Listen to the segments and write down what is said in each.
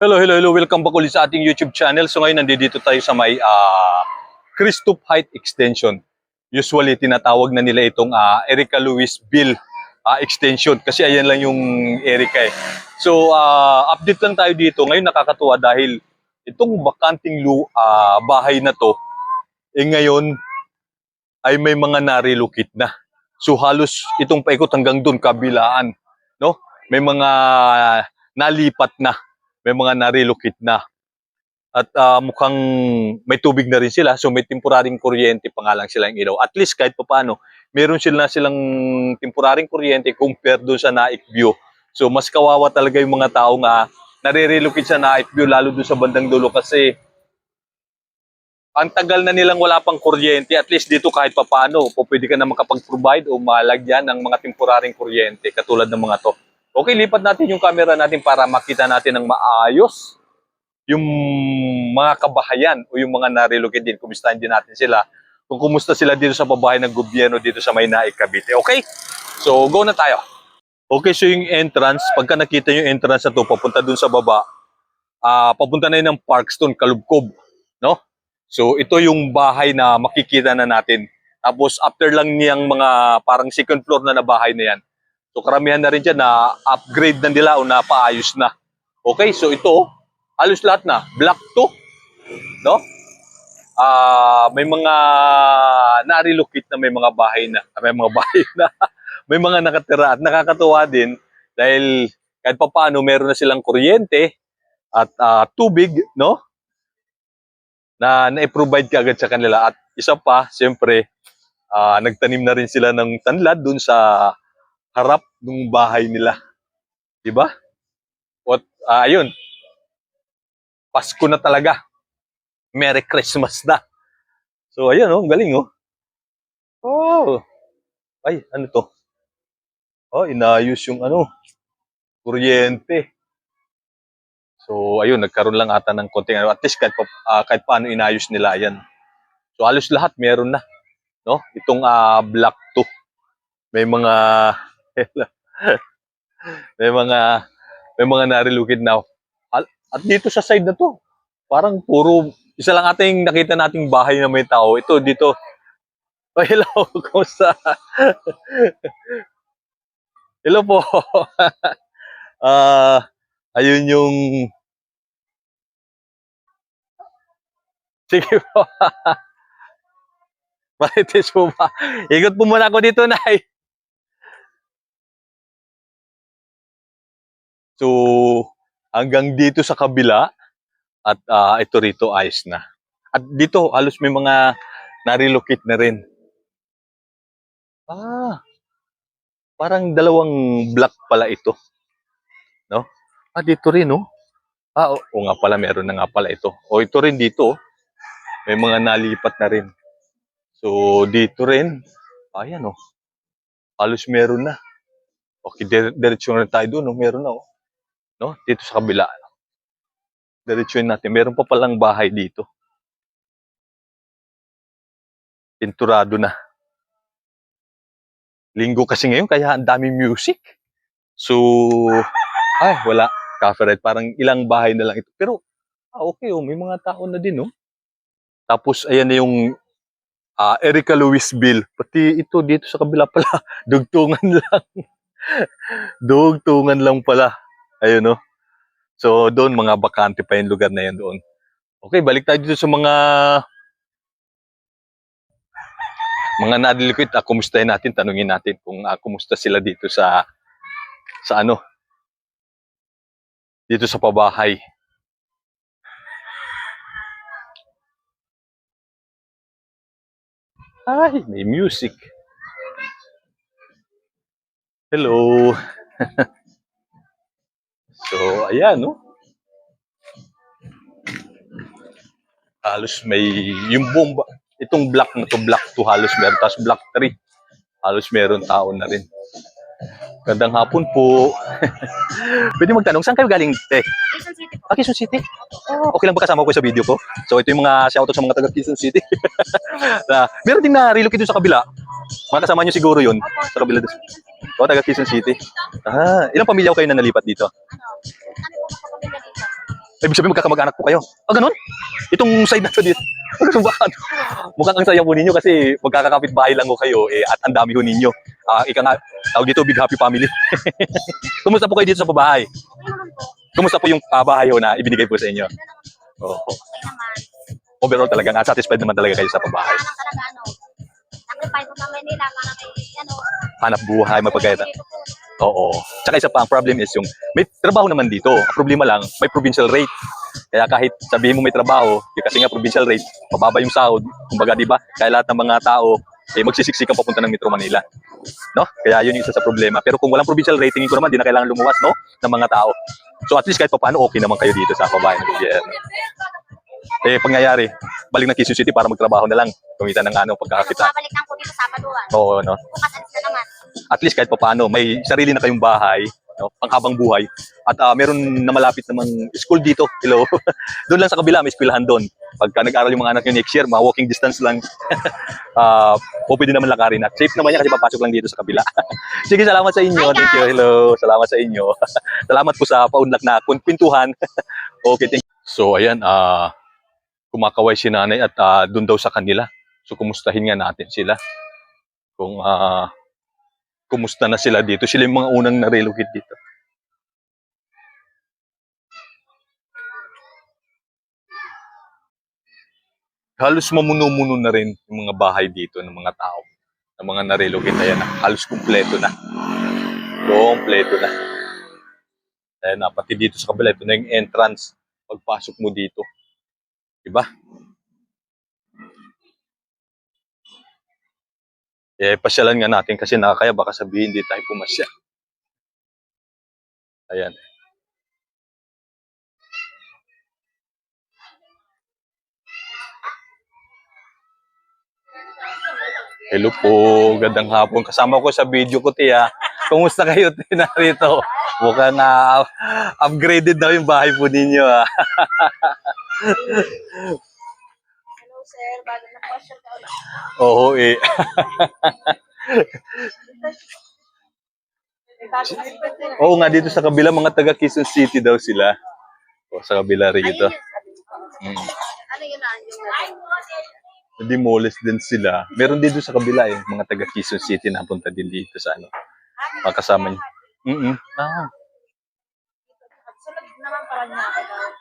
Hello, hello, hello. Welcome back ulit sa ating YouTube channel. So ngayon nandito tayo sa may uh, Christoph Height Extension. Usually tinatawag na nila itong ah, Erica Lewis Bill ah, Extension kasi ayan lang yung Erica eh. So ah, update lang tayo dito. Ngayon nakakatuwa dahil itong bakanting lu ah, bahay na to eh ngayon ay may mga narilocate na. So halos itong paikot hanggang doon kabilaan, no? May mga nalipat na may mga narilocate na. At ah, mukhang may tubig na rin sila, so may temporaring kuryente pa nga lang silang ilaw. At least kahit papaano, meron sila silang temporaring kuryente compared doon sa Naik View. So mas kawawa talaga yung mga tao nga nare-relocate sa Naik View, lalo doon sa bandang dulo kasi ang tagal na nilang wala pang kuryente, at least dito kahit papaano, po pwede ka na makapag-provide o malagyan ng mga temporaring kuryente katulad ng mga to. Okay, lipat natin yung camera natin para makita natin ng maayos yung mga kabahayan o yung mga narilocate din. Kumustahan din natin sila kung kumusta sila dito sa pabahay ng gobyerno dito sa Maynay, Cavite. Okay? So, go na tayo. Okay, so yung entrance, pagka nakita yung entrance na to, papunta dun sa baba, ah papunta na yun ng Parkstone, Kalubkob. No? So, ito yung bahay na makikita na natin. Tapos, after lang niyang mga parang second floor na na bahay na yan, So karamihan na rin dyan na upgrade na nila o napaayos na. Okay, so ito, halos lahat na. Black 2, no? Ah, may mga narilocate na may mga bahay na. ah, May mga bahay na. may mga nakatira at nakakatuwa din dahil kahit pa paano meron na silang kuryente at ah, tubig, no? Na na-provide ka agad sa kanila. At isa pa, siyempre, ah, nagtanim na rin sila ng tanlad dun sa harap ng bahay nila. 'Di ba? At ah, ayun. Pasko na talaga. Merry Christmas na. So ayun oh, ang galing oh. Oh. Ay, ano to? Oh, inayos yung ano, kuryente. So ayun, nagkaroon lang ata ng konting ano, at least kahit, pa, ah, kahit paano inayos nila yan. So halos lahat meron na, no? Itong ah, black 2. May mga may mga may mga narilukid na Al- at dito sa side na to parang puro isa lang ating nakita nating bahay na may tao. Ito dito. Oh, hello kumusta? Hello po. Ah ayun yung sige po. Marites po ba? Ikot po muna ako dito, Nay. So, hanggang dito sa kabila at ah, ito rito ayos na. At dito halos may mga narilocate na rin. Ah, parang dalawang block pala ito. No? Ah, dito rin, no? Ah, o, o nga pala, meron na nga pala ito. O ito rin dito, oh. may mga nalipat na rin. So, dito rin, ayan, oh. Halos meron na. Okay, dire- diretso na tayo doon, no? Meron na, oh no? Dito sa kabila. Diretsuin natin. Meron pa palang bahay dito. Pinturado na. Linggo kasi ngayon, kaya ang daming music. So, ay, wala. Copyright. Parang ilang bahay na lang ito. Pero, ah, okay, oh, may mga tao na din, no? Tapos, ayan na yung ah, Erica Louisville. Pati ito dito sa kabila pala, dugtungan lang. dugtungan lang pala. Ayun, no? So, doon, mga bakante pa yung lugar na yan doon. Okay, balik tayo dito sa mga mga nadilikit. Ah, kumustahin natin, tanungin natin kung ah, kumusta sila dito sa sa ano dito sa pabahay. Ay, may music. Hello. So, ayan, no? Halos may, yung bomba, itong block na to, block 2, halos meron, tapos block 3, halos meron tao na rin. Gandang hapon po. Pwede magtanong, saan kayo galing, te? Quezon City po. Ah, Quezon City? Oh, okay lang ba kasama ko sa video ko? So, ito yung mga shoutout sa mga taga Quezon City. na, meron din na relocate doon sa kabila. Mga kasama nyo siguro yun, Opo. sa kabila doon. Quezon City. O, taga Quezon City. Ah, ilang pamilya ko kayo na nalipat dito? Ano? Ano? Ibig sabihin magkakamag-anak po kayo. Ah, ganun? Itong side na to dito. Bakit? Mukhang ang saya po ninyo kasi magkakakapit bahay lang ko kayo eh, at ang dami ho ninyo. Ah, ika nga, tawag dito, big happy family. Kumusta po kayo dito sa pabahay? Kumusta po yung ah, bahay ho na ibinigay po sa inyo? Oo. Naman. Overall talaga, satisfied naman talaga kayo sa pabahay. Sacrifice sa Manila para kay ano. Hanap buhay, po. Oo. Tsaka isa pa, ang problem is yung may trabaho naman dito. Ang problema lang, may provincial rate. Kaya kahit sabihin mo may trabaho, yung kasi nga provincial rate, mababa yung sahod. Kumbaga, di ba? Kaya lahat ng mga tao, eh, magsisiksikan papunta ng Metro Manila. No? Kaya yun yung isa sa problema. Pero kung walang provincial rate, tingin ko naman, di na kailangan lumuwas, no? Ng mga tao. So at least kahit paano, okay naman kayo dito sa kabayan ng gobyerno. Eh, pangyayari, balik na Quezon City para magtrabaho na lang. Kumita ng ano, pagkakakita. Babalik Oo, no? Bukas alis na naman. at least kahit papaano may sarili na kayong bahay, no, panghabang buhay. At ah, meron na malapit namang school dito. Hello. doon lang sa kabila may eskwelahan doon. Pagka nag-aral yung mga anak nyo next year, mga walking distance lang. Ah, uh, pwede naman lakarin at safe naman yan kasi papasok lang dito sa kabila. Sige, salamat sa inyo. Hi, Thank you. Hello. Salamat sa inyo. salamat po sa paunlak na kwentuhan. okay, thank you. So, ayan, ah kumakaway si nanay at ah, doon daw sa kanila. So, kumustahin nga natin sila. Kung ah kumusta na sila dito. Sila yung mga unang na-relocate dito. Halos mamuno-muno na rin yung mga bahay dito ng mga tao. Ng mga na-relocate. Ayan na. Halos kumpleto na. Kumpleto na. Ayan na. Pati dito sa kabila. Ito na yung entrance. Pagpasok mo dito. Diba? Eh, pasyalan nga natin kasi nakakaya baka sabihin hindi tayo pumasya. Ayan. Hello po, gandang hapon. Kasama ko sa video ko, Tia. Kumusta kayo, Tia, narito? Mukhang ah, upgraded daw yung bahay po ninyo, ah. Sir, bago na question ka ulit. Oo, eh. Oo nga, dito sa kabila, mga taga Quezon City daw sila. O, sa kabila rito. Mm. Ano yun na? Yung Demolish din sila. Meron din doon sa kabila eh, mga taga Quezon City na punta din dito sa ano. Mga kasama niya. Mm Ah,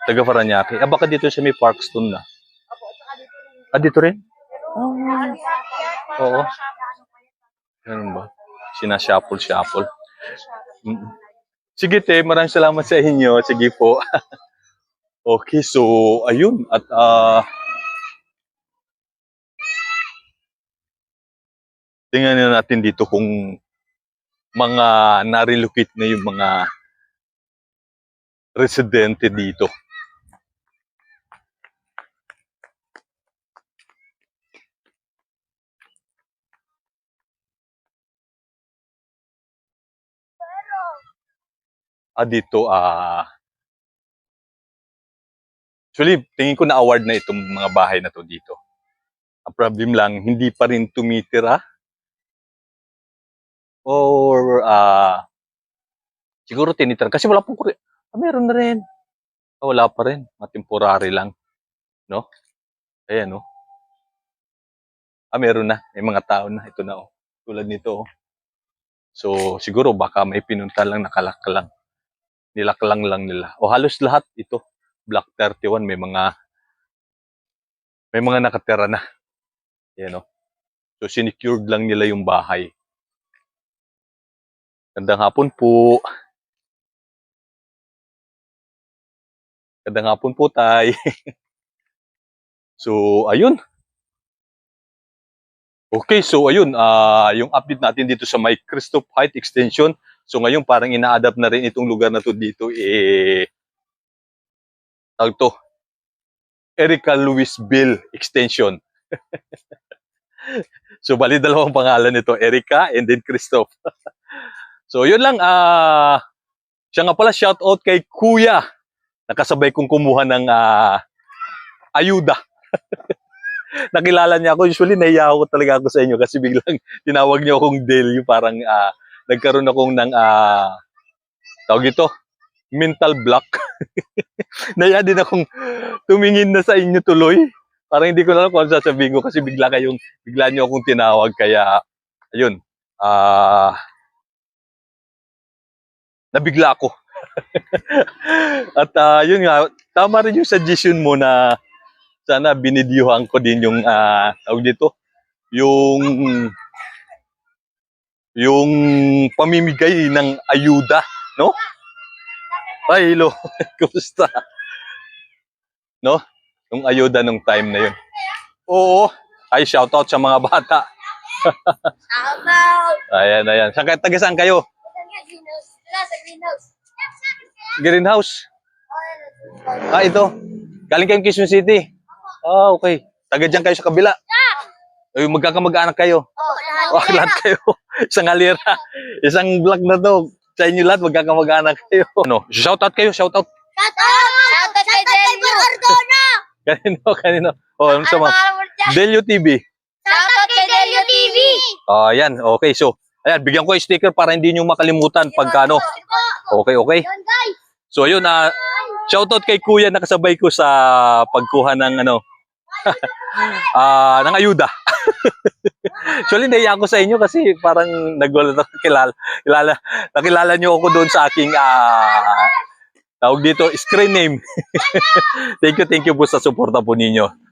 taga Paranaque. Ah, baka dito siya may Parkstone na. Opo, at saka dito rin. Ah, dito rin? Pero, Oo. ano Ganun ba? Sinashuffle-shuffle. Mm. Sige, te. Maraming salamat sa inyo. Sige po. okay, so, ayun. At, ah, tingnan na natin dito kung mga na-relocate na yung mga residente dito. Ah, dito, ah, actually, tingin ko na award na itong mga bahay na to dito. Ang problem lang, hindi pa rin tumitira. Or, ah, siguro tinitira. Kasi wala pong. Ah, meron na rin. Ah, wala pa rin. Mga temporary lang. No? Ayan, no? Ah, meron na. May mga tao na. Ito na, oh. Tulad nito, oh. So, siguro baka may pinunta lang nakalaklang. Nilaklang lang nila. O halos lahat ito. Block 31 may mga may mga nakatira na. Ayan, oh. So, sinecured lang nila yung bahay. Gandang hapon po. Gandang hapon po, tay. so, ayun. Okay, so ayun, ah yung update natin dito sa may Christoph Height Extension. So ngayon parang ina-adapt na rin itong lugar na to dito eh tawag to Erica Louisville Extension. so bali dalawang pangalan nito, Erica and then Christoph. so yun lang ah siya nga pala shout out kay Kuya. Nakasabay kong kumuha ng ah, ayuda. nakilala niya ako. Usually, nahiya ako talaga ako sa inyo kasi biglang tinawag niyo akong Del. Yung parang ah, nagkaroon akong ng, ah, tawag ito, mental block. Naya din akong tumingin na sa inyo tuloy. Parang hindi ko na alam kung ano sasabihin ko kasi bigla kayong, bigla niyo akong tinawag. Kaya, ayun, ah, nabigla ako. At ah, yun nga, tama rin yung suggestion mo na sana binidyuhan ko din yung, ah, tawag dito, yung, yung pamimigay ng ayuda, no? Ay, hello. Kumusta? No? Yung ayuda nung time na yun. Oo. Ay, shoutout sa mga bata. Shout out! Ayan, ayan. Saan kayo, taga saan kayo? Sa greenhouse. Greenhouse. Ah, ito. Galing kayong Quezon City. Ah, okay. Taga dyan kayo sa kabila. Ay, magkakamag-anak kayo. Oh, Oh, lahat kayo. Isang halira. Isang vlog na to. Sa inyo lahat, magkakamag-anak kayo. Ano? Shoutout kayo, shoutout. Shout out! Shout out kay Delio! Ordona! Kanino, kanino. Oh, ano sa mga? Delio TV. Shout out kay Delio TV! Ah, yan. Okay, so, ayan, bigyan ko yung sticker para hindi nyo makalimutan pagkano. Okay, okay. So, yun, ah, shoutout kay Kuya nakasabay ko sa pagkuha ng ano, ah, ng ayuda. Actually, naiya ako sa inyo kasi parang nagulat ako kilala, kilala, nakilala nyo ako doon sa aking, ah, tawag dito, screen name. thank you, thank you po sa suporta po ninyo.